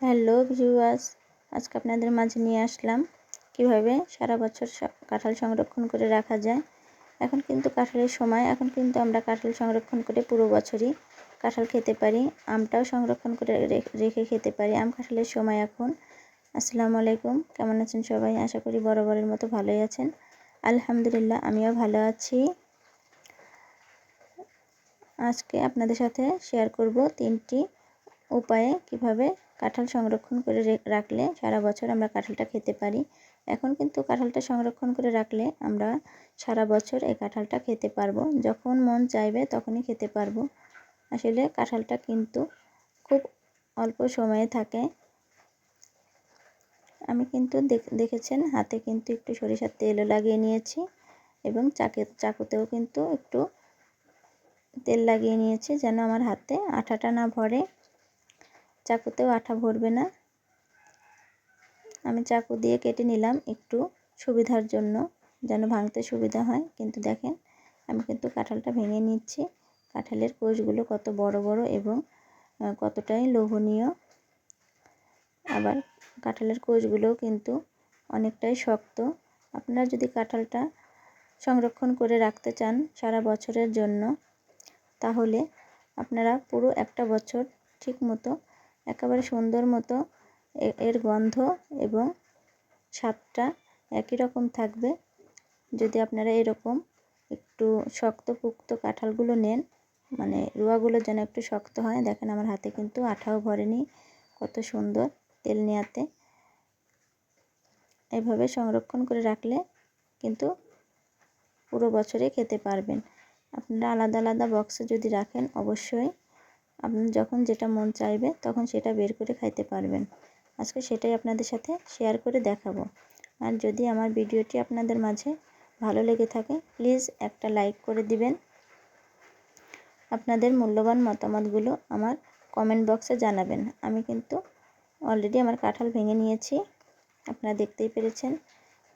Hello viewers, আজকে আপনাদের মাঝে নিয়ে আসলাম কীভাবে সারা বছর কাঁঠাল সংরক্ষণ করে রাখা যায়। এখন কিন্তু কাঁঠালের সময়, এখন কিন্তু আমরা কাঁঠাল সংরক্ষণ করে পুরো বছরই কাঁঠাল খেতে পারি, আমটাও সংরক্ষণ করে রেখে খেতে পারি। আম কাঁঠালের সময় এখন। আসসালামু আলাইকুম, কেমন আছেন সবাই? আশা করি বরাবরের মতো ভালোই আছেন। আলহামদুলিল্লাহ, আমিও ভালো আছি। আজকে আপনাদের সাথে শেয়ার করব তিনটি উপায়ে কীভাবে কাঁঠাল সংরক্ষণ করে রাখলে সারা বছর আমরা কাঁঠালটা খেতে পারি। এখন কিন্তু কাঁঠালটা সংরক্ষণ করে রাখলে আমরা সারা বছর এই কাঁঠালটা খেতে পারব। যখন মন চাইবে তখনই খেতে পারব। আসলে কাঁঠালটা কিন্তু খুব অল্প সময়ে থাকে। আমি কিন্তু দেখেছেন হাতে কিন্তু একটু সরিষার তেলও লাগিয়ে নিয়েছি এবং চাকে চাকুতেও কিন্তু একটু তেল লাগিয়ে নিয়েছি যেন আমার হাতে আঠাটা না ভরে। চাকুতেও আঠা ভরবে না। আমি চাকু দিয়ে কেটে নিলাম একটু সুবিধার জন্য, যেন ভাঙতে সুবিধা হয়। কিন্তু দেখেন, আমি কিন্তু কাঁঠালটা ভেঙে নিচ্ছি। কাঁঠালের কোষগুলো কত বড় বড় এবং কতটাই লোভনীয়। আবার কাঁঠালের কোষগুলোও কিন্তু অনেকটাই শক্ত। আপনারা যদি কাঁঠালটা সংরক্ষণ করে রাখতে চান সারা বছরের জন্য, তাহলে আপনারা পুরো একটা বছর ঠিক মতো একেবারে সুন্দর মতো এর গন্ধ এবং স্বাদটা একই রকম থাকবে। যদি আপনারা এরকম একটু শক্ত পুক্ত কাঁঠালগুলো নেন মানে রুয়াগুলো যেন একটু শক্ত হয়, দেখেন আমার হাতে কিন্তু আঠাও ভরেনি, কত সুন্দর তেল নেয়াতে। এভাবে সংরক্ষণ করে রাখলে কিন্তু পুরো বছরে খেতে পারবেন। আপনারা আলাদা আলাদা বক্সে যদি রাখেন, অবশ্যই আপনার যখন যেটা মন চাইবে, তখন সেটা বের করে খাইতে পারবেন। আজকে সেটাই আপনাদের সাথে শেয়ার করে দেখাবো। আর যদি আমার ভিডিওটি আপনাদের মাঝে ভালো লেগে থাকে প্লিজ একটা লাইক করে দিবেন। আপনাদের মূল্যবান মতামতগুলো আমার কমেন্ট বক্সে জানাবেন। আমি কিন্তু অলরেডি আমার কাঁঠাল ভেঙে নিয়েছি। আপনারা দেখতেই পেরেছেন।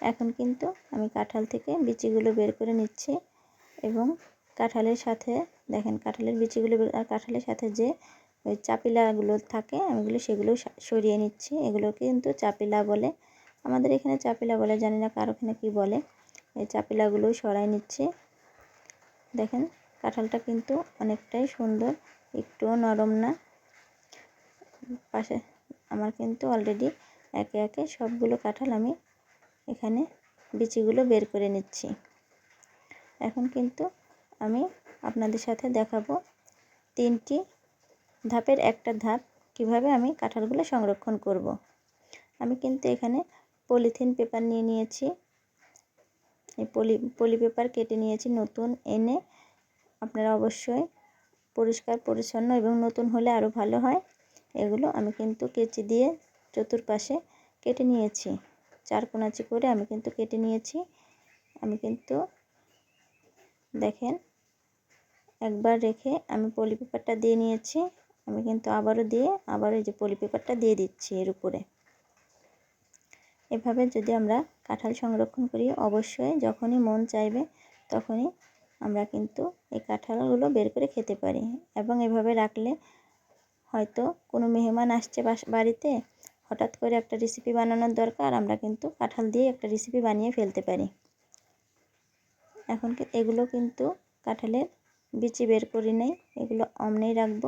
এখন কিন্তু আমি কাঁঠাল থেকে বিচিগুলো বের করে নিচ্ছি এবং কাঁঠালের সাথে দেখেন কাঁঠালের বিচিগুলো আর কাঁঠালের সাথে যে, ওই চাপিলাগুলো থাকে আমিগুলো সেগুলো সরিয়ে নিচ্ছি। এগুলোকে কিন্তু চাপিলা বলে। আমাদের এখানে চাপিলা বলে, জানি না কার ওখানে কী বলে। এই চাপিলাগুলো সরাই নিচ্ছি। দেখেন, কাঁঠালটা কিন্তু অনেকটাই সুন্দর, একটুও নরম না। পাশে আমার কিন্তু অলরেডি একে একে সবগুলো কাঁঠাল আমি এখানে বিচিগুলো বের করে নিচ্ছি। এখন কিন্তু আমি আপনাদের সাথে দেখাবো তিনটি ধাপের একটা ধাপ কীভাবে আমি কাঁঠালগুলো সংরক্ষণ করব। আমি কিন্তু এখানে পলিথিন পেপার নিয়ে নিয়েছি। এই পলি পলি পেপার কেটে নিয়েছি নতুন এনে। আপনারা অবশ্যই পরিষ্কার, পরিচ্ছন্ন এবং নতুন হলে আরও ভালো হয়। এগুলো আমি কিন্তু কেচি দিয়ে চতুর্পাশে কেটে নিয়েছি। চার কোনাচি করে আমি কিন্তু কেটে নিয়েছি। আমি কিন্তু দেখেন একবার রেখে আমি পলি পেপারটা দিয়ে নিয়েছি। আমি কিন্তু আবারও দিয়ে আবার এই যে পলি পেপারটা দিয়ে দিচ্ছি এর উপরে। এভাবে যদি আমরা কাঁঠাল সংরক্ষণ করি, অবশ্যই যখনই মন চাইবে তখনই আমরা কিন্তু এই কাঁঠালগুলো বের করে খেতে পারি। এবং এভাবে রাখলে হয়তো কোনো মেহমান আসছে বাড়িতে, হঠাৎ করে একটা রেসিপি বানানোর দরকার, আমরা কিন্তু কাঁঠাল দিয়ে একটা রেসিপি বানিয়ে ফেলতে পারি। এখন এগুলো কিন্তু কাঁঠালের বিচি বের করি নেই, এগুলো অমনেই রাখব।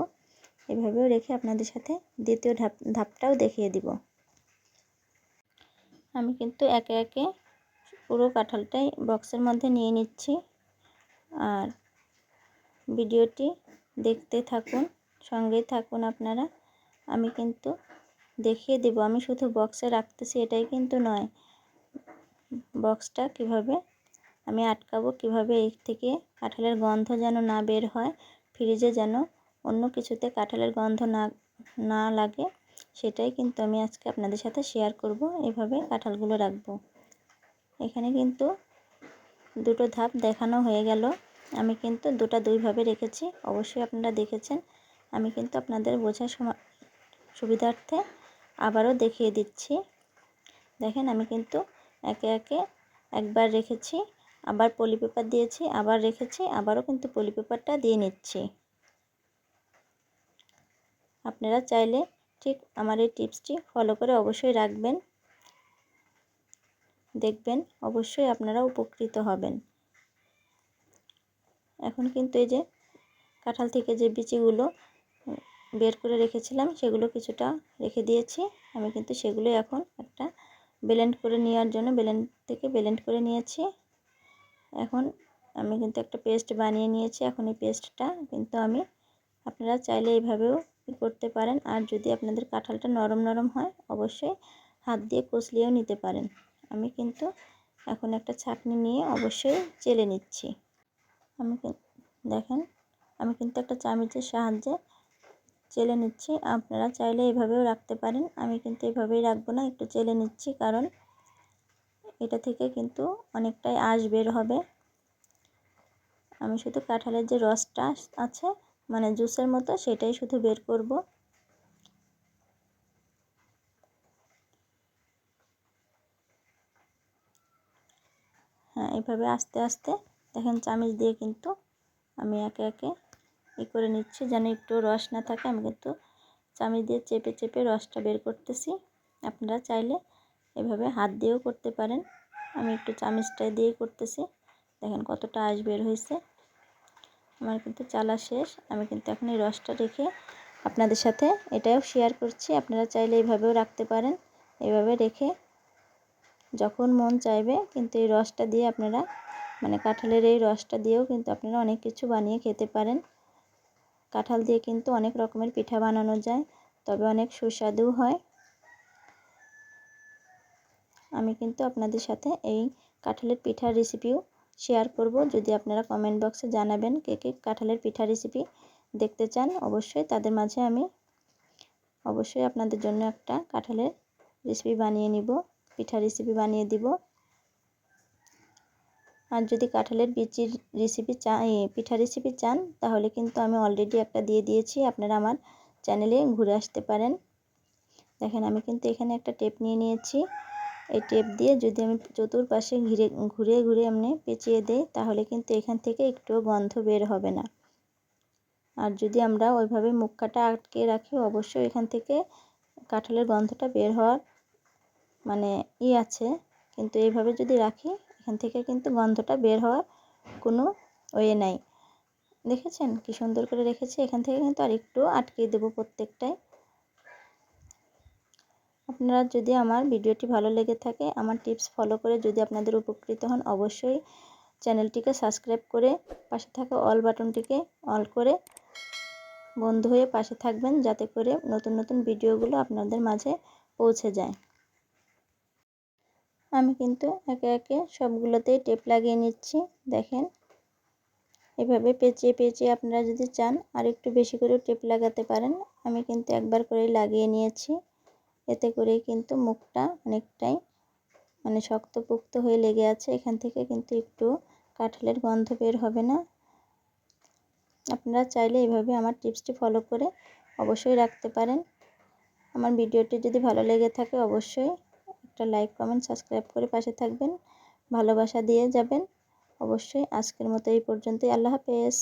এভাবেও রেখে আপনাদের সাথে দ্বিতীয় ধাপ, ধাপটাও দেখিয়ে দিব। আমি কিন্তু একে একে পুরো কাঁঠালটাই বক্সের মধ্যে নিয়ে নিচ্ছি। আর ভিডিওটি দেখতে থাকুন, সঙ্গেই থাকুন আপনারা। আমি কিন্তু দেখিয়ে দেব, আমি শুধু বক্সে রাখতেছি, এটাই কিন্তু নয়। বক্সটা কীভাবে আমি আটকাবো কীভাবে এর থেকে কাঁঠালের গন্ধ যেন না বের হয়, ফ্রিজে যেন অন্য কিছুতে কাঁঠালের গন্ধ না না লাগে, সেটাই কিন্তু আমি আজকে আপনাদের সাথে শেয়ার করব। এভাবে কাঁঠালগুলো রাখব। এখানে কিন্তু দুটো ধাপ দেখানো হয়ে গেল। আমি কিন্তু দুটা দুইভাবে রেখেছি, অবশ্যই আপনারা দেখেছেন। আমি কিন্তু আপনাদের বোঝার সুবিধার্থে আবারও দেখিয়ে দিচ্ছি। দেখেন আমি কিন্তু একে একে একবার রেখেছি। আবার পলি পেপার দিয়েছি, আবার রেখেছি, আবারও কিন্তু পলি পেপারটা দিয়ে নিচ্ছি। আপনারা চাইলে ঠিক আমার এই টিপসটি ফলো করে অবশ্যই রাখবেন। দেখবেন অবশ্যই আপনারা উপকৃত হবেন। এখন কিন্তু এই যে কাঁঠাল থেকে যে বিচিগুলো বের করে রেখেছিলাম, সেগুলো কিছুটা রেখে দিয়েছি। আমি কিন্তু সেগুলো এখন একটা ব্লেন্ড করে নেওয়ার জন্য ব্লেন্ড থেকে ব্লেন্ড করে নিয়েছি। এখন আমি কিন্তু একটা পেস্ট বানিয়ে নিয়েছি, এখন এই পেস্টটা কিন্তু আমি আপনারা চাইলে এইভাবেও করতে পারেন। আর যদি আপনাদের কাঁঠালটা নরম নরম হয়, অবশ্যই হাত দিয়ে কষলিয়েও নিতে পারেন। আমি কিন্তু এখন একটা ছাঁকনি নিয়ে অবশ্যই চেলে নিচ্ছি। আমি দেখেন, আমি কিন্তু একটা চামচের সাহায্যে চেলে নিচ্ছি। আপনারা চাইলে এভাবেও রাখতে পারেন। আমি কিন্তু এভাবেই রাখব না, একটু চেলে নিচ্ছি। কারণ এটা থেকে কিন্তু অনেকটাই আঁশ বের হবে। আমি শুধু কাঁঠালের যে রসটা আছে মানে জুসের মতো সেটাই শুধু বের করব। হ্যাঁ এভাবে আস্তে আস্তে দেখেন চামচ দিয়ে কিন্তু আমি একে একে ই করে নিচ্ছি। যেন একটু রস না থাকে, আমি কিন্তু চামচ দিয়ে চেপে চেপে রসটা বের করতেছি। আপনারা চাইলে এভাবে হাত দিয়েও করতে পারেন। আমি একটু চামচটা দিয়েই করতেছি। দেখেন কতটা আঁশ বের হয়েছে। আমার কিন্তু চালা শেষ। আমি কিন্তু এখন এই রসটা রেখে আপনাদের সাথে এটাও শেয়ার করছি। আপনারা চাইলে এইভাবেও রাখতে পারেন। এইভাবে রেখে যখন মন চাইবে কিন্তু এই রসটা দিয়ে আপনারা মানে কাঁঠালের এই রসটা দিয়েও কিন্তু আপনারা অনেক কিছু বানিয়ে খেতে পারেন। কাঁঠাল দিয়ে কিন্তু অনেক রকমের পিঠা বানানো যায়। তবে অনেক সুস্বাদু হয়। আমি কিন্তু আপনাদের সাথে এই কাঁঠালের পিঠার রেসিপিও শেয়ার করব। যদি আপনারা কমেন্ট বক্সে জানাবেন কে কে কাঁঠালের পিঠা রেসিপি দেখতে চান, অবশ্যই তাদের মাঝে আমি অবশ্যই আপনাদের জন্য একটা কাঁঠালের রেসিপি বানিয়ে নিব পিঠা রেসিপি বানিয়ে দিব। আর যদি কাঁঠালের বিচির রেসিপি চা পিঠা রেসিপি চান, তাহলে কিন্তু আমি অলরেডি একটা দিয়ে দিয়েছি, আপনারা আমার চ্যানেলে ঘুরে আসতে পারেন। দেখেন আমি কিন্তু এখানে একটা টেপ নিয়ে নিয়েছি। এই টেপ দিয়ে যদি আমি চতুর্পাশে ঘিরে ঘুরে ঘুরে এমনি পেঁচিয়ে দিই, তাহলে কিন্তু এখান থেকে একটুও গন্ধ বের হবে না। আর যদি আমরা ওইভাবে মুখটা আটকে রাখি, অবশ্যই এখান থেকে কাঁঠালের গন্ধটা বের হওয়ার মানে ই আছে। কিন্তু এইভাবে যদি রাখি, এখান থেকে কিন্তু গন্ধটা বের হওয়ার কোনো ওয়ে নাই। দেখেছেন? কি সুন্দর করে রেখেছি। এখান থেকে কিন্তু আর একটু আটকে দেবো প্রত্যেকটায়। আপনারা যদি আমার ভিডিওটি ভালো লেগে থাকে, আমার টিপস ফলো করে যদি আপনাদের উপকৃত হন, অবশ্যই চ্যানেলটিকে সাবস্ক্রাইব করে পাশে থাকা অল বাটনটিকে অল করে বন্ধু হয়ে পাশে থাকবেন, যাতে করে নতুন নতুন ভিডিওগুলো আপনাদের মাঝে পৌঁছে যায়। আমি কিন্তু একে একে সবগুলোতেই টেপ লাগিয়ে নিচ্ছি, দেখেন। এভাবে পেঁচিয়ে পেঁচিয়ে আপনারা যদি চান আর একটু বেশি করে টেপ লাগাতে পারেন। আমি কিন্তু একবার করেই লাগিয়ে নিয়েছি। এতে করেই কিন্তু মুখটা অনেকটাই মানে শক্তপোক্ত হয়ে লেগে আছে। এখান থেকে কিন্তু একটু কাঁঠালের গন্ধ বের হবে না। আপনারা চাইলে এইভাবে আমার টিপসটি ফলো করে অবশ্যই রাখতে পারেন। আমার ভিডিওটি যদি ভালো লেগে থাকে অবশ্যই একটা লাইক, কমেন্ট, সাবস্ক্রাইব করে পাশে থাকবেন। ভালোবাসা দিয়ে যাবেন। অবশ্যই আজকের মতো এই পর্যন্তই। আল্লাহ হাফেজ।